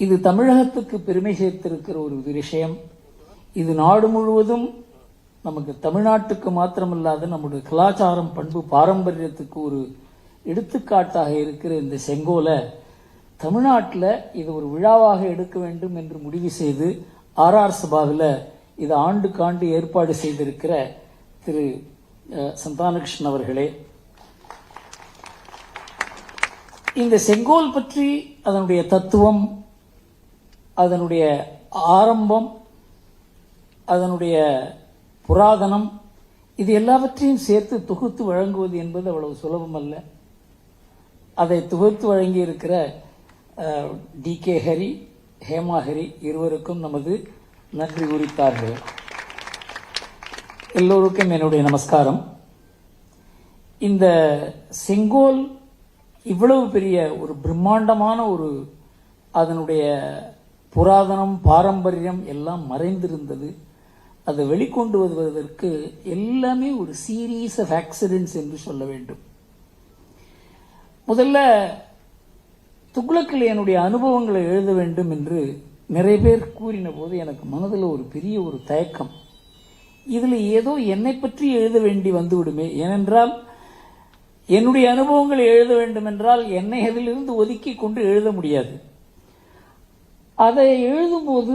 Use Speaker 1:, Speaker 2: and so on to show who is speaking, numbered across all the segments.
Speaker 1: இது தமிழகத்துக்கு பெருமை சேர்த்திருக்கிற ஒரு விஷயம். இது நாடு முழுவதும் நமக்கு தமிழ்நாட்டுக்கு மாத்திரமல்லாது நம்முடைய கலாச்சாரம் பண்பு பாரம்பரியத்துக்கு ஒரு எடுத்துக்காட்டாக இருக்கிற இந்த செங்கோலை தமிழ்நாட்டில் இது ஒரு விழாவாக எடுக்க வேண்டும் என்று முடிவு செய்து ஆர்ஆர் சபாவில் இது ஆண்டுக்காண்டு ஏற்பாடு செய்திருக்கிற திரு சந்தானகிருஷ்ணன் அவர்களே. இந்த செங்கோல் பற்றி அதனுடைய தத்துவம் அதனுடைய ஆரம்பம் அதனுடைய புராதனம் இது எல்லாவற்றையும் சேர்த்து தொகுத்து வழங்குவது என்பது அவ்வளவு சுலபம் அல்ல. அதை தொகுத்து வழங்கி இருக்கிற டி. கே. ஹரி ஹேமா ஹரி இருவருக்கும் நமது நன்றி உரித்தார்கள் எல்லோருக்கும் என்னுடைய நமஸ்காரம். இந்த செங்கோல் இவ்வளவு பெரிய ஒரு பிரம்மாண்டமான ஒரு அதனுடைய புராதனம் பாரம்பரியம் எல்லாம் மறைந்திருந்தது. அதை வெளிக்கொண்டு வருவதற்கு எல்லாமே ஒரு சீரீஸ் ஆஃப் ஆக்சிடென்ட்ஸ் என்று சொல்ல வேண்டும். முதல்ல துக்ளக்கில் என்னுடைய அனுபவங்களை எழுத வேண்டும் என்று நிறைய பேர் கூறின போது எனக்கு மனதில் ஒரு பெரிய ஒரு தயக்கம். இதில் ஏதோ என்னை பற்றி எழுத வேண்டி வந்துவிடுமே. ஏனென்றால் என்னுடைய அனுபவங்களை எழுத வேண்டும் என்றால் என்னை அதிலிருந்து ஒதுக்கி கொண்டு எழுத முடியாது. அதை எழுதும்போது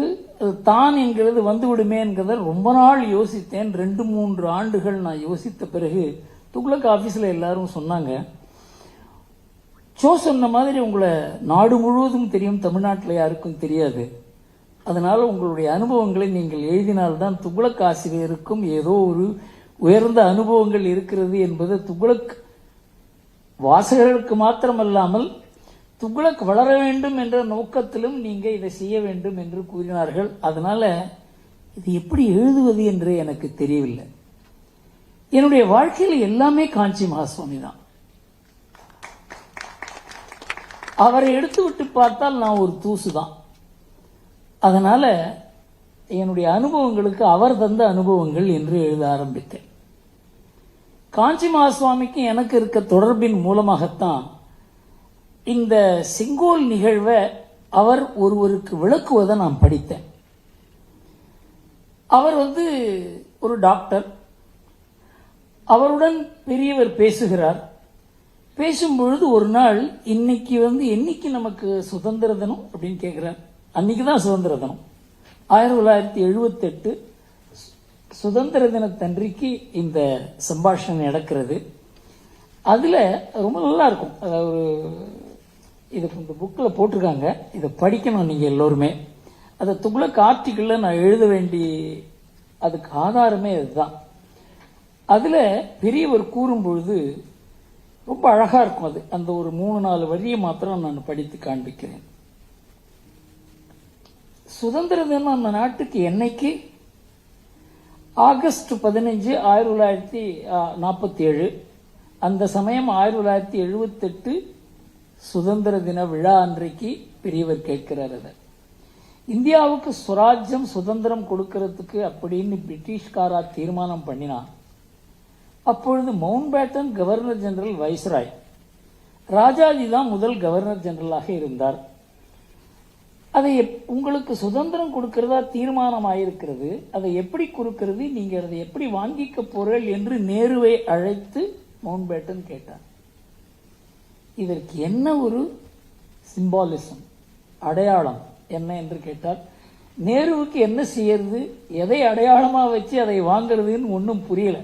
Speaker 1: தான் என்கிறது வந்துவிடுமே என்கிறத ரொம்ப நாள் யோசித்தேன். ரெண்டு மூன்று ஆண்டுகள் நான் யோசித்த பிறகு துக்ளக் ஆஃபீஸில் எல்லாரும் சொன்னாங்க சோ சொன்ன மாதிரி உங்களை நாடு முழுவதும் தெரியும் தமிழ்நாட்டில் யாருக்கும் தெரியாது. அதனால் உங்களுடைய அனுபவங்களை நீங்கள் எழுதினால்தான் துக்ளக் ஆசிரியருக்கும் ஏதோ ஒரு உயர்ந்த அனுபவங்கள் இருக்கிறது என்பது துக்ளக் வாசகர்களுக்கு மாத்திரமல்லாமல் துக்ளக் வளர வேண்டும் என்ற நோக்கத்திலும் நீங்க இதை செய்ய வேண்டும் என்று கூறினார்கள். அதனால இது எப்படி எழுதுவது என்று எனக்கு தெரியவில்லை. என்னுடைய வாழ்க்கையில் எல்லாமே காஞ்சி மகாசுவாமி தான். அவரை எடுத்து விட்டு பார்த்தால் நான் ஒரு தூசு தான். அதனால என்னுடைய அனுபவங்களுக்கு அவர் தந்த அனுபவங்கள் என்று எழுத ஆரம்பித்தேன். காஞ்சி மகாசுவாமிக்கு எனக்கு இருக்க தொடர்பின் மூலமாகத்தான் இந்த செங்கோல் நிகழ்வை அவர் ஒருவருக்கு விளக்குவதை நான் படித்தேன். அவர் வந்து ஒரு டாக்டர். அவருடன் பெரியவர் பேசுகிறார். பேசும்பொழுது ஒரு நாள் இன்னைக்கு வந்து என்னைக்கு நமக்கு சுதந்திர தினம்? அப்படின்னு கேட்கிறார். அன்னைக்கு தான் சுதந்திர தினம். ஆயிரத்தி தொள்ளாயிரத்தி எழுபத்தெட்டு சுதந்திர தினத்தன்றைக்கு இந்த சம்பாஷணம் நடக்கிறது. அதில் ரொம்ப நல்லா இருக்கும். அதாவது இது இந்த புக்கில் போட்டிருக்காங்க. இதை படிக்கணும் நீங்கள் எல்லோருமே. அதை துக்ளக் ஆர்டிக்கிளில் நான் எழுத வேண்டி அதுக்கு ஆதாரமே அதுதான் அதில் பெரியவர் கூறும் பொழுது ரொம்ப அழகாக இருக்கும் அது. அந்த ஒரு மூணு நாலு வரியை மாத்திரம் நான் படித்து காண்பிக்கிறேன். சுதந்திர தினம் அந்த நாட்டுக்கு என்னைக்கு? ஆகஸ்ட் பதினஞ்சு ஆயிரத்தி தொள்ளாயிரத்தி நாற்பத்தி ஏழு அந்த சமயம் ஆயிரத்தி தொள்ளாயிரத்தி எழுபத்தெட்டு சுதந்திர தின விழா அன்றைக்கு பெரியவர் கேட்கிறார் அதை. இந்தியாவுக்கு சுராஜ்யம் சுதந்திரம் கொடுக்கறதுக்கு அப்படின்னு பிரிட்டிஷ்காரா தீர்மானம் பண்ணினார் அப்பொழுது Mountbatten governor general viceroy Rajaji தான் முதல் கவர்னர் ஜெனரலாக இருந்தார். அதை எப்- உங்களுக்கு சுதந்திரம் கொடுக்கிறதா தீர்மானம் ஆயிருக்கிறது அதை எப்படி கொடுக்கிறது நீங்க அதை எப்படி வாங்கிக்க போறீர்கள் என்று நேருவை அழைத்து மவுண்ட் பேட்டன் கேட்டார். இதற்கு என்ன ஒரு சிம்பாலிசம் அடையாளம் என்ன என்று கேட்டார் நேருவுக்கு என்ன செய்யறது எதை அடையாளமாக வச்சு அதை வாங்குறதுன்னு ஒன்றும் புரியல.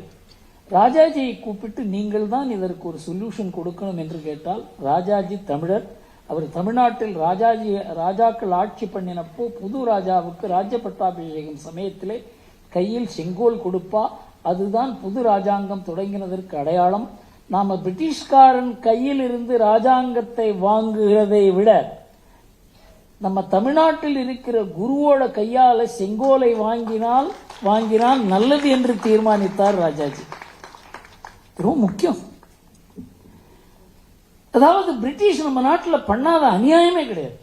Speaker 1: ராஜாஜியை கூப்பிட்டு நீங்கள் தான் இதற்கு ஒரு சொல்யூஷன் கொடுக்கணும் என்று கேட்டால் ராஜாஜி தமிழர். அவர் தமிழ்நாட்டில் ராஜாஜி ராஜாக்கள் ஆட்சி பண்ணினப்போ புது ராஜாவுக்கு ராஜ்ய பட்டாபிஷேகம் சமயத்திலே கையில் செங்கோல் கொடுப்பா. அதுதான் புது ராஜாங்கம் தொடங்கினதற்கு அடையாளம். நாம பிரிட்டிஷ்காரன் கையில் இருந்து ராஜாங்கத்தை வாங்குகிறதை விட நம்ம தமிழ்நாட்டில் இருக்கிற குருவோட கையால செங்கோலை வாங்கினால் வாங்கினால் நல்லது என்று தீர்மானித்தார் ராஜாஜி. ரொம்ப முக்கியம். அதாவது பிரிட்டிஷ் நம்ம நாட்டில் பண்ணாத அநியாயமே கிடையாது.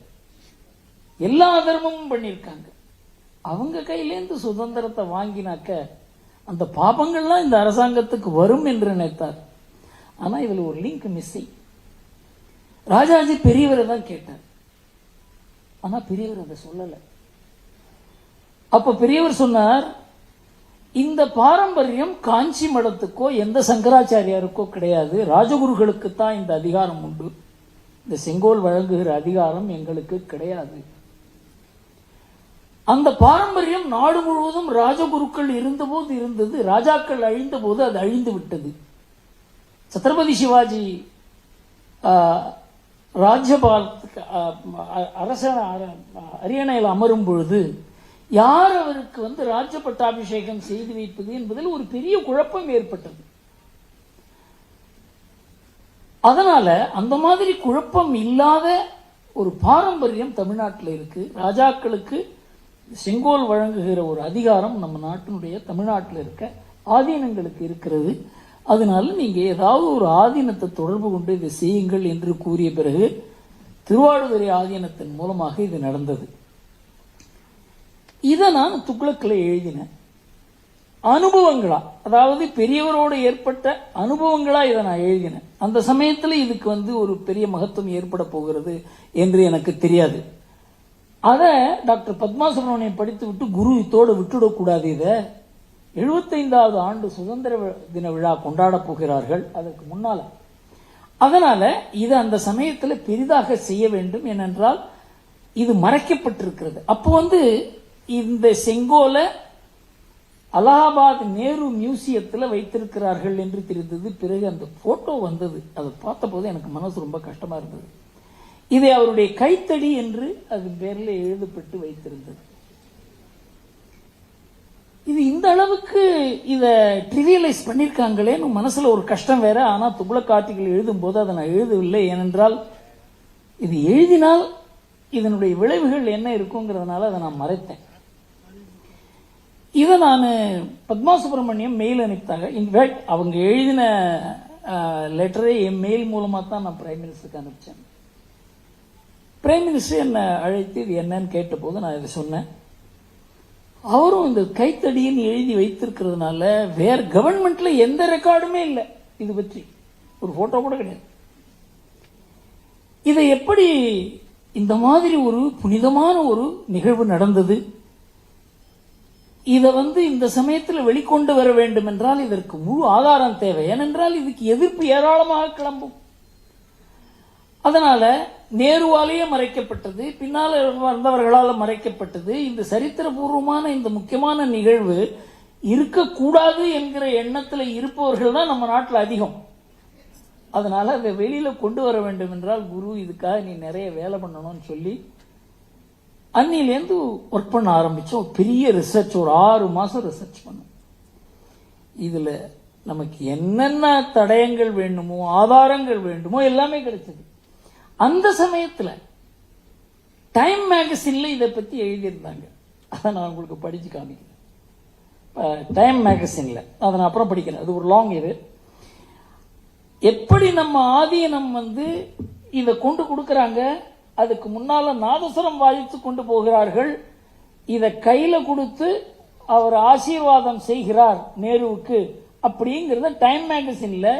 Speaker 1: எல்லா தர்மமும் பண்ணியிருக்காங்க. அவங்க கையிலேருந்து சுதந்திரத்தை வாங்கினாக்க அந்த பாபங்கள்லாம் இந்த அரசாங்கத்துக்கு வரும் என்று நினைத்தார். ஆனா இதுல ஒரு லிங்க் மிஸ்ஸிங் ராஜாஜி பெரியவரை தான் கேட்டார். ஆனா பெரியவர் அதை சொல்லல. அப்ப பெரியவர் சொன்னார் இந்த பாரம்பரியம் காஞ்சி மடத்துக்கோ எந்த சங்கராச்சாரியாருக்கோ கிடையாது. ராஜகுருகளுக்கு தான் இந்த அதிகாரம் உண்டு. இந்த செங்கோல் வழங்குகிற அதிகாரம் எங்களுக்கு கிடையாது. அந்த பாரம்பரியம் நாடு முழுவதும் ராஜகுருக்கள் இருந்தபோது இருந்தது ராஜாக்கள் அழிந்த போது அது அழிந்து விட்டது. சத்ரபதி சிவாஜி ராஜ்யபால் அரச அரியணையில் அமரும் பொழுது யார் அவருக்கு வந்து ராஜ்ய பட்டாபிஷேகம் செய்து வைப்பது என்பதில் ஒரு பெரிய குழப்பம் ஏற்பட்டது. அதனால அந்த மாதிரி குழப்பம் இல்லாத ஒரு பாரம்பரியம் தமிழ்நாட்டில் இருக்கு. ராஜாக்களுக்கு செங்கோல் வழங்குகிற ஒரு அதிகாரம் நம்ம நாட்டினுடைய தமிழ்நாட்டில் இருக்க ஆதீனங்களுக்கு இருக்கிறது. அதனால நீங்கள் ஏதாவது ஒரு ஆதீனத்தை தொடர்பு கொண்டு இதை செய்யுங்கள் என்று கூறிய பிறகு திருவாடுதுறை ஆதீனத்தின் மூலமாக இது நடந்தது. இதை நான் துக்ளக்கில் எழுதினேன். அனுபவங்களா அதாவது பெரியவரோடு ஏற்பட்ட அனுபவங்களா இதை நான் எழுதினேன். அந்த சமயத்தில் இதுக்கு வந்து ஒரு பெரிய மகத்துவம் ஏற்பட போகிறது என்று எனக்கு தெரியாது. அதை டாக்டர் பத்மா சுப்ரமணியம் படித்து விட்டு குரு இத்தோடு விட்டுடக்கூடாது இதை. எழுபத்தைந்தாவது ஆண்டு சுதந்திர தின விழா கொண்டாட போகிறார்கள் அதற்கு முன்னால. அதனால இது அந்த சமயத்தில் பெரிதாக செய்ய வேண்டும் ஏனென்றால் இது மறைக்கப்பட்டிருக்கிறது. அப்போ வந்து இந்த செங்கோலை அலகாபாத் நேரு மியூசியத்தில் வைத்திருக்கிறார்கள் என்று தெரிந்தது. பிறகு அந்த போட்டோ வந்தது. அதை பார்த்தபோது எனக்கு மனசு ரொம்ப கஷ்டமா இருந்தது. இதை அவருடைய கைத்தடி என்று அது பேரில் எழுதப்பட்டு வைத்திருந்தது. இந்த அளவுக்கு இதை ட்ரிவியலைஸ் பண்ணிருக்காங்களேன்னு மனசுல ஒரு கஷ்டம் வேற. ஆனா துபுளக் ஆர்டிகள் எழுதும் போது அதை நான் எழுதவில்லை. ஏனென்றால் இது எழுதினால் இதனுடைய விளைவுகள் என்ன இருக்குங்கிறதுனால அதை நான் மறைத்தேன். இதை நான் பத்மா சுப்பிரமணியம் மெயில் அனுப்பித்தாங்க இன்ஃபேக்ட் அவங்க எழுதின லெட்டரை என் மெயில் மூலமாக தான் நான் பிரைம் மினிஸ்டருக்கு அனுப்பிச்சேன். பிரைம் மினிஸ்டர் என்னை அழைத்து இது என்னன்னு கேட்டபோது நான் இதை சொன்னேன். அவரும் இந்த கைத்தடின்னு எழுதி வைத்திருக்கிறதுனால வேற கவர்மெண்ட்ல எந்த ரெக்கார்டுமே இல்லை. இது பற்றி. ஒரு போட்டோ கூட கிடையாது. இதை எப்படி இந்த மாதிரி ஒரு புனிதமான ஒரு நிகழ்வு நடந்தது? இதை வந்து இந்த சமயத்தில் வெளிக்கொண்டு வர வேண்டும் என்றால் இதற்கு முழு ஆதாரம் தேவை. ஏனென்றால் இதுக்கு எதிர்ப்பு ஏராளமாக கிளம்பும். அதனால நேருவாலேயே மறைக்கப்பட்டது பின்னால் வந்தவர்களால் மறைக்கப்பட்டது. இந்த சரித்திரபூர்வமான இந்த முக்கியமான நிகழ்வு இருக்கக்கூடாது என்கிற எண்ணத்தில் இருப்பவர்கள் தான் நம்ம நாட்டில் அதிகம். அதனால அதை வெளியில கொண்டு வர வேண்டும் என்றால் குரு இதுக்காக நீ நிறைய வேலை பண்ணணும்னு சொல்லி அன்னிலேருந்து ஒர்க் பண்ண ஆரம்பிச்சோம். பெரிய ரிசர்ச் ஒரு ஆறு மாசம் ரிசர்ச் பண்ணோம். இதுல நமக்கு என்னென்ன தடயங்கள் வேண்டுமோ ஆதாரங்கள் வேண்டுமோ எல்லாமே கிடைச்சது. அந்த சமயத்தில் டைம் மேகசினில் இதை பற்றி எழுதியிருந்தாங்க. அதை நான் உங்களுக்கு படித்து காமிக்கிறேன். டைம் மேகசினில் அதை நான் அப்புறம் படிக்கிறேன். அது ஒரு லாங் இது எப்படி நம்ம ஆதீனம் வந்து இதை கொண்டு கொடுக்குறாங்க? அதுக்கு முன்னால் நாதஸ்வரம் வாதித்து கொண்டு போகிறார்கள். இதை கையில் கொடுத்து அவர் ஆசீர்வாதம் செய்கிறார் நேருவுக்கு. அப்படிங்கிறத டைம் மேகசினில்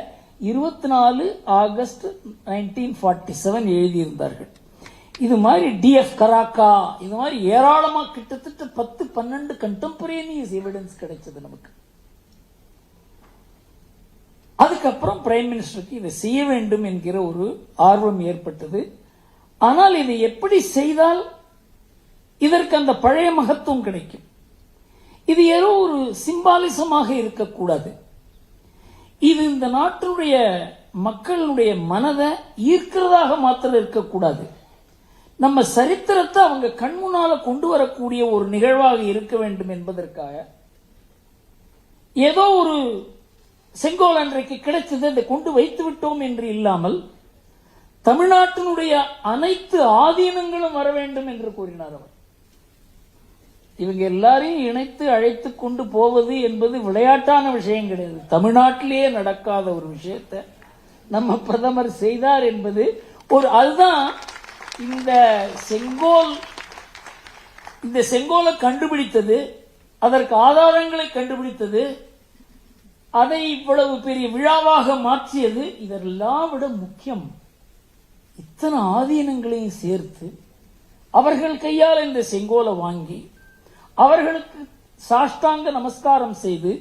Speaker 1: இருபத்தி நாலு ஆகஸ்ட் நைன்டீன் ஃபார்ட்டி செவன் எழுதியிருந்தார்கள். இது மாதிரி டிஎஃப் கராக்கா இது மாதிரி ஏராளமாக கிட்டத்தட்ட பத்து பன்னெண்டு கண்டெம்பரேனியஸ் எவிடன்ஸ் கிடைச்சது நமக்கு. அதுக்கப்புறம் பிரைம் மினிஸ்டருக்கு இதை செய்ய வேண்டும் என்கிற ஒரு ஆர்வம் ஏற்பட்டது. ஆனால் இதை எப்படி செய்தால் இதற்கு அந்த பழைய மகத்துவம் கிடைக்கும்? இது ஏதோ ஒரு சிம்பாலிசமாக இருக்கக்கூடாது. இது இந்த நாட்டினுடைய மக்களுடைய மனதை ஈர்க்கிறதாக மாத்திரம் இருக்கக்கூடாது. நம்ம சரித்திரத்தை அவங்க கண் முன்னால கொண்டு வரக்கூடிய ஒரு நிகழ்வாக இருக்க வேண்டும் என்பதற்காக ஏதோ ஒரு செங்கோல் அன்றைக்கு கிடைத்தது அதை கொண்டு வைத்து விட்டோம் என்று இல்லாமல் தமிழ்நாட்டினுடைய அனைத்து ஆதீனங்களும் வர வேண்டும் என்று கூறினார் அவர். இவங்க எல்லாரையும் இணைத்து அழைத்து கொண்டு போவது என்பது விளையாட்டான விஷயம் கிடையாது. தமிழ்நாட்டிலேயே நடக்காத ஒரு விஷயத்தை நம்ம பிரதமர் செய்தார் என்பது ஒரு அதுதான் இந்த செங்கோல் இந்த செங்கோலை கண்டுபிடித்தது அதற்கு ஆதாரங்களை கண்டுபிடித்தது அதை இவ்வளவு பெரிய விழாவாக மாற்றியது இதெல்லாம் விட முக்கியம். இத்தனை ஆதீனங்களையும் சேர்த்து அவர்கள் கையால் இந்த செங்கோலை வாங்கி அவர்களுக்கு சாஷ்டாங்க நமஸ்காரம் செய்து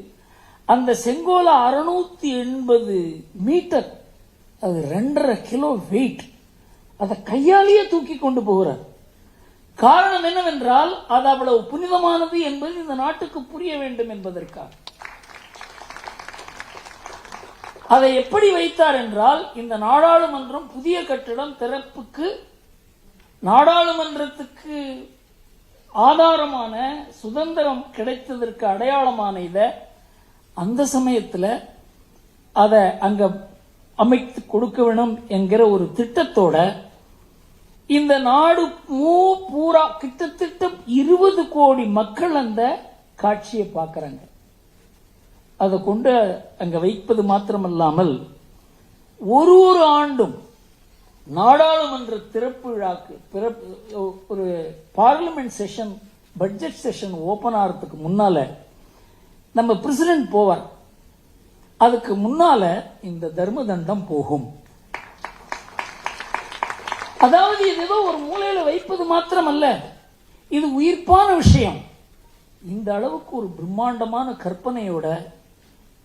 Speaker 1: அந்த செங்கோல அறுநூத்தி எண்பது மீட்டர் அது ரெண்டரை கிலோ வெயிட் அதை கையாலேயே தூக்கி கொண்டு போகிறார். காரணம் என்னவென்றால் அது அவ்வளவு புனிதமானது என்பது இந்த நாட்டுக்கு புரிய வேண்டும் என்பதற்காக. அதை எப்படி வைத்தார் என்றால் இந்த நாடாளுமன்றம் புதிய கட்டிடம் திறப்புக்கு நாடாளுமன்றத்துக்கு ஆதாரமான சுதந்திரம் கிடைத்ததற்கு அடையாளமான இத அந்த சமயத்தில் அதை அங்க அமைத்து கொடுக்க வேணும் என்கிற ஒரு திட்டத்தோட இந்த நாடு மூ பூரா கிட்டத்தட்ட இருபது கோடி மக்கள் அந்த காட்சியை பார்க்குறாங்க. அதை கொண்டு அங்க வைப்பது மாத்திரமல்லாமல் ஒரு ஒரு ஆண்டும் நாடாளுமன்ற திறப்பு விழாக்கு பிறப்பு ஒரு parliament session budget session open ஆகிறதுக்கு முன்னால நம்ம பிரசிடென்ட் போவார். அதுக்கு முன்னால இந்த தர்ம தண்டம் போகும். அதாவது இது ஏதோ ஒரு மூலையில வைப்பது மாத்திரமல்ல. இது உயிர்ப்பான விஷயம். இந்த அளவுக்கு ஒரு பிரம்மாண்டமான கற்பனையோட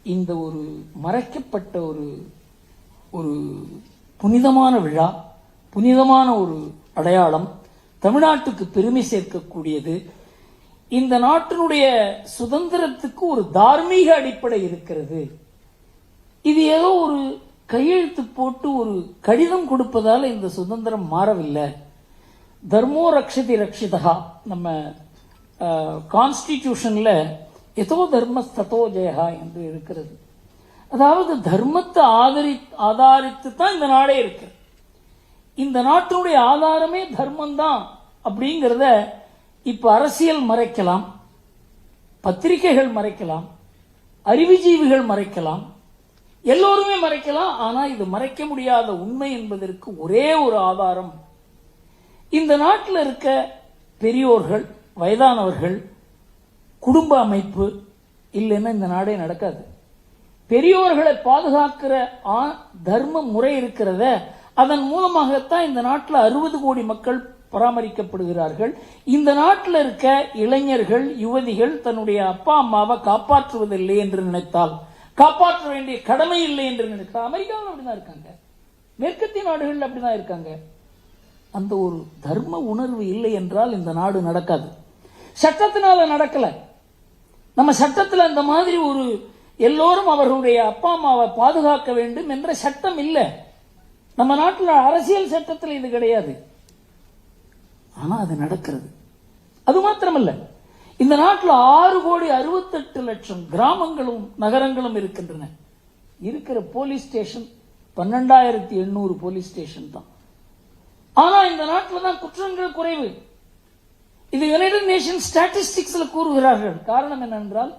Speaker 1: இந்த ஒரு மறைக்கப்பட்ட ஒரு ஒரு புனிதமான விழா புனிதமான ஒரு அடையாளம் தமிழ்நாட்டுக்கு பெருமை சேர்க்கக்கூடியது. இந்த நாட்டினுடைய சுதந்திரத்துக்கு ஒரு தார்மீக அடிப்படை இருக்கிறது. இது ஏதோ ஒரு கையெழுத்து போட்டு ஒரு கடிதம் கொடுப்பதால் இந்த சுதந்திரம் மாறவில்லை. தர்மோ ரக்ஷதி ரக்ஷிதா நம்ம கான்ஸ்டிடியூஷன்ல எதோ தர்ம ததோ ஜெயஹா என்று இருக்கிறது. அதாவது தர்மத்தை ஆதரி ஆதாரித்து தான் இந்த நாடே இருக்கு. இந்த நாட்டினுடைய ஆதாரமே தர்மம் தான் அப்படிங்கிறத இப்ப அரசியல் மறைக்கலாம் பத்திரிகைகள் மறைக்கலாம் அறிவுஜீவிகள் மறைக்கலாம் எல்லோருமே மறைக்கலாம் ஆனா இது மறைக்க முடியாத உண்மை என்பதற்கு ஒரே ஒரு ஆதாரம். இந்த நாட்டில் இருக்க பெரியோர்கள் வயதானவர்கள் குடும்ப அமைப்பு இல்லைன்னா இந்த நாடே நடக்காது. பெரியோர்களை பாதுகாக்கிற ஆ- தர்ம முறை இருக்கிறத அதன் மூலமாகத்தான் இந்த நாட்டில் அறுபது கோடி மக்கள் பராமரிக்கப்படுகிறார்கள். இந்த நாட்டில் இருக்க இளைஞர்கள் யுவதிகள் தன்னுடைய அப்பா அம்மாவை காப்பாற்றுவதில்லை என்று நினைத்தால் காப்பாற்ற வேண்டிய கடமை இல்லை என்று நினைத்தால் அமெரிக்காவில் அப்படிதான் இருக்காங்க. மேற்கத்திய நாடுகள் அப்படிதான் இருக்காங்க. அந்த ஒரு தர்ம உணர்வு இல்லை என்றால் இந்த நாடு நடக்காது. சட்டத்தினால நடக்கல. நம்ம சட்டத்தில் அந்த மாதிரி ஒரு எல்லோரும் அவர்களுடைய அப்பா அம்மாவை பாதுகாக்க வேண்டும் என்ற சட்டம் இல்லை. நம்ம நாட்டில் அரசியல் சட்டத்தில் இது கிடையாது. ஆனா அது நடக்கிறது. அது மாத்திரமல்ல. இந்த நாட்டில் ஆறு கோடி அறுபத்தெட்டு லட்சம் கிராமங்களும் நகரங்களும் இருக்கின்றன. இருக்கிற போலீஸ் ஸ்டேஷன் பன்னெண்டாயிரத்தி எண்ணூறு போலீஸ் ஸ்டேஷன் தான். ஆனா இந்த நாட்டில் தான் குற்றங்கள் குறைவு. இது யுனைடெட் நேஷன் ஸ்டாட்டிஸ்டிக்ஸ்ல கூறுகிறார்கள். காரணம் என்னென்றால்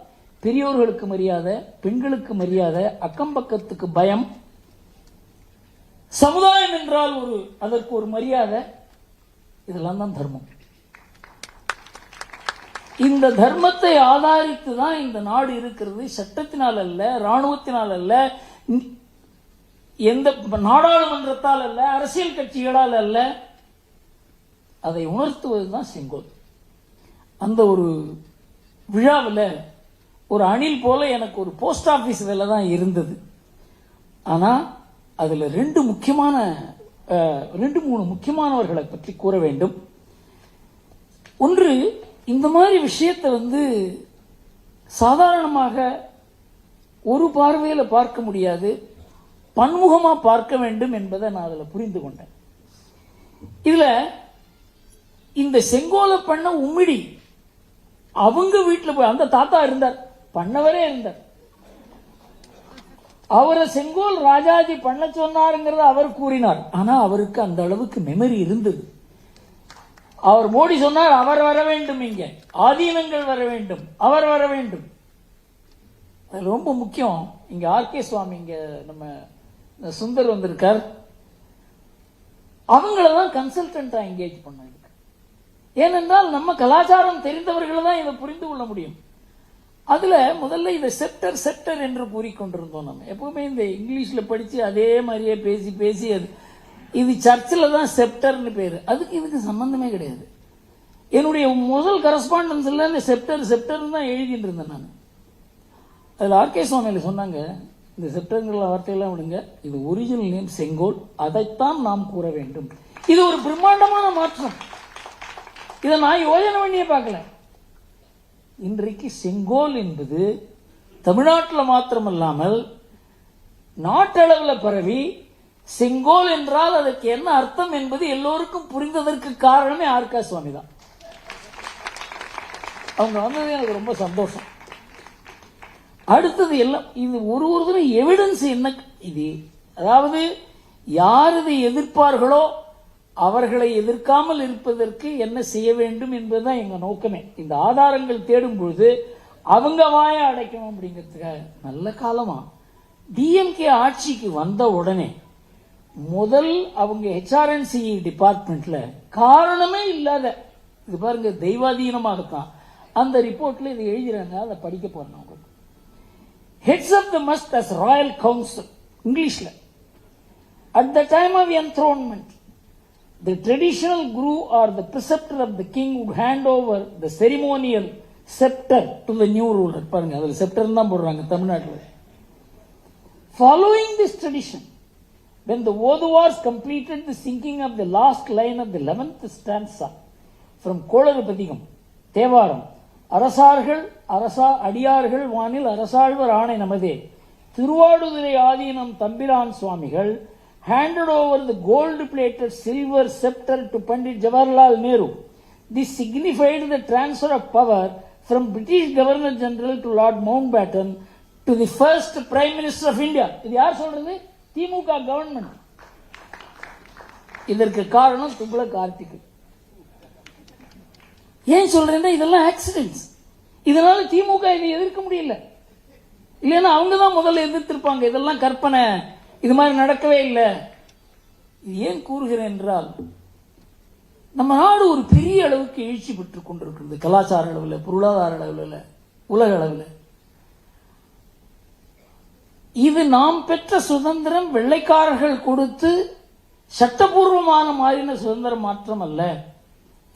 Speaker 1: பெரியோர்களுக்கு மரியாதை பெண்களுக்கு மரியாதை அக்கம் பக்கத்துக்கு பயம். சமுதாயம் என்றால் ஒரு அதற்கு ஒரு மரியாதை இதெல்லாம் தான் தர்மம். இந்த தர்மத்தை ஆதாரித்து தான் இந்த நாடு இருக்கிறது. சட்டத்தினால் அல்ல ராணுவத்தினால் அல்ல எந்த நாடாளுமன்றத்தால் அல்ல அரசியல் கட்சிகளால் அல்ல அதை உணர்த்துவது தான் செங்கோல். அந்த ஒரு விழாவில் ஒரு அணில் போல எனக்கு ஒரு போஸ்ட் ஆஃபீஸ் வேலை தான் இருந்தது. ஆனால் அதில் ரெண்டு முக்கியமான ரெண்டு மூணு முக்கியமானவர்களை பற்றி கூற வேண்டும். ஒன்று இந்த மாதிரி விஷயத்தை வந்து சாதாரணமாக ஒரு பார்வையில் பார்க்க முடியாது. பன்முகமாக பார்க்க வேண்டும் என்பதை நான் அதில் புரிந்து கொண்டேன். இதில் இந்த செங்கோலை பண்ண உம்மிடி அவங்க வீட்டில் போய் அந்த தாத்தா இருந்தார். பண்ணவரே இருந்தார் அவரை செங்கோல் ராஜாஜி பண்ண சொன்னாருங்கிறத அவர் கூறினார். ஆனா அவருக்கு அந்த அளவுக்கு மெமரி இருந்தது. அவர் மோடி சொன்னார் அவர் வர வேண்டும் இங்க. ஆதீனங்கள் வர வேண்டும். அவர் வர வேண்டும். அது ரொம்ப முக்கியம். இங்க ஆர்கே சுவாமி இங்க நம்ம சுந்தர் வந்திருக்கார். அவங்கள தான் கன்சல்டன்டா என்கேஜ் பண்ண ஏனென்றால் நம்ம கலாச்சாரம் தெரிந்தவர்களை தான் இதை புரிந்து கொள்ள முடியும். அதில் முதல்ல இதை செப்டர் செப்டர் என்று கூறிக்கொண்டிருந்தோம் நம்ம. எப்பவுமே இந்த இங்கிலீஷில் படித்து அதே மாதிரியே பேசி பேசி அது. இது சர்ச்சில் தான் செப்டர்னு பேர். அதுக்கு இதுக்கு சம்மந்தமே கிடையாது. என்னுடைய முதல் கரஸ்பாண்டன்ஸில் இந்த செப்டர் செப்டர்னு தான் எழுதிட்டு இருந்தேன் நான். அதில் ஆர்கே சுவாமியில் சொன்னாங்க இந்த செப்டருங்கிற வார்த்தையெல்லாம் விடுங்க. இது ஒரிஜினல் நேம் செங்கோல். அதைத்தான் நாம் கூற வேண்டும். இது ஒரு பிரம்மாண்டமான மாற்றம். இதை நான் யோஜனை பண்ணியே பார்க்கல. இன்றைக்கு செங்கோல் என்பது தமிழ்நாட்டில் மாத்திரமல்லாமல் நாட்டளவில் பரவி செங்கோல் என்றால் அதற்கு என்ன அர்த்தம் என்பது எல்லோருக்கும் புரிந்ததற்கு காரணமே ஆர்கா சுவாமி தான் அவங்க வந்தது எனக்கு ரொம்ப சந்தோஷம். அடுத்தது எல்லாம் இது ஒரு ஒரு தடவை எவிடன்ஸ் என்ன இது அதாவது யார் இதை எதிர்ப்பார்களோ அவர்களை எதிர்க்காமல் இருப்பதற்கு என்ன செய்ய வேண்டும் என்பதுதான் எங்க நோக்கமே. இந்த ஆதாரங்கள் தேடும் பொழுது அவங்க வாய அடைக்கணும் அப்படிங்கிறதுக்காக. நல்ல காலமா. டிஎம்கே ஆட்சிக்கு வந்த உடனே முதல் அவங்க ஹெச்ஆர்என்சி டிபார்ட்மெண்ட்ல காரணமே இல்லாத இது பாருங்க தெய்வாதீனமாகத்தான். அந்த ரிப்போர்ட்ல இதை எழுதுறாங்க அதை படிக்க போறேன் உங்களுக்கு. Heads of the must as royal council இங்கிலீஷ்ல at the time of enthronement the traditional guru or the preceptor of the king would hand over the ceremonial scepter to the new ruler பாருங்க அதுல scepter தான் போடுறாங்க தமிழ்நாட்டில் Following this tradition, when the Oduvars completed the singing of the last line of the 11th stanza from கோளறுபதிகம் Thevaram அரசார்கள் அரசா அடியார்கள் வானில் அரசாழ்வர் ஆணை நமதே திருவாடுதுறை ஆதீனம் தம்பிரான் சுவாமிகள் handed over the gold plated silver scepter to Pandit Jawaharlal Nehru. This signified the transfer of power from British Governor General to Lord Mountbatten to the first Prime Minister of India. இது யார் சொல்றது திமுக government இதற்கு காரணம் தும்பல கார்த்திக் ஏன் சொல்றேன்னா இதெல்லாம் accidents இதனால திமுக இதை எதிர்க்க முடியல இல்லைன்னா அவங்க தான் முதல்ல எதிர்த்திருப்பாங்க இதெல்லாம் கற்பனை இது மாதிரி நடக்கவே இல்லை. இது ஏன் கூறுகிறேன் என்றால் நம்ம நாடு ஒரு பெரிய அளவுக்கு எழுச்சி பெற்றுக் கொண்டிருக்கிறது. கலாச்சார அளவில் பொருளாதார அளவில் உலக அளவில். இது நாம் பெற்ற சுதந்திரம் வெள்ளைக்காரர்கள் கொடுத்து சட்டபூர்வமான மாறின சுதந்திர மாற்றம் அல்ல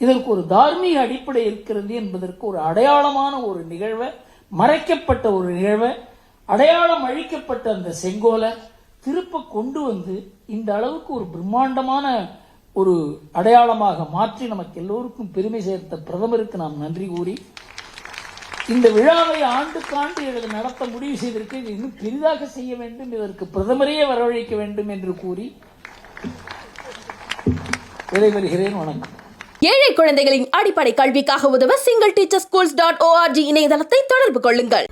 Speaker 1: இதற்கு ஒரு தார்மீக அடிப்படை இருக்கிறது என்பதற்கு ஒரு அடையாளமான ஒரு நிகழ்வை மறைக்கப்பட்ட ஒரு நிகழ்வை அடையாளம் அழிக்கப்பட்ட அந்த செங்கோலை திருப்ப கொண்டு வந்து இந்த அளவுக்கு ஒரு பிரம்மாண்டமான ஒரு அடையாளமாக மாற்றி நமக்கு எல்லோருக்கும் பெருமை சேர்த்த பிரதமருக்கு நாம் நன்றி கூறி இந்த விழாவை ஆண்டுக்காண்டு இவர்கள் நடத்த முடிவு செய்திருக்கு இது இன்னும் பெரிதாக செய்ய வேண்டும் இதற்கு பிரதமரையே வரவழைக்க வேண்டும் என்று கூறி விடைபெறுகிறேன். வணக்கம்.
Speaker 2: ஏழை குழந்தைகளின் அடிப்படை கல்விக்காக உதவ single teacher schools dot O R G இணையதளத்தை தொடர்பு கொள்ளுங்கள்.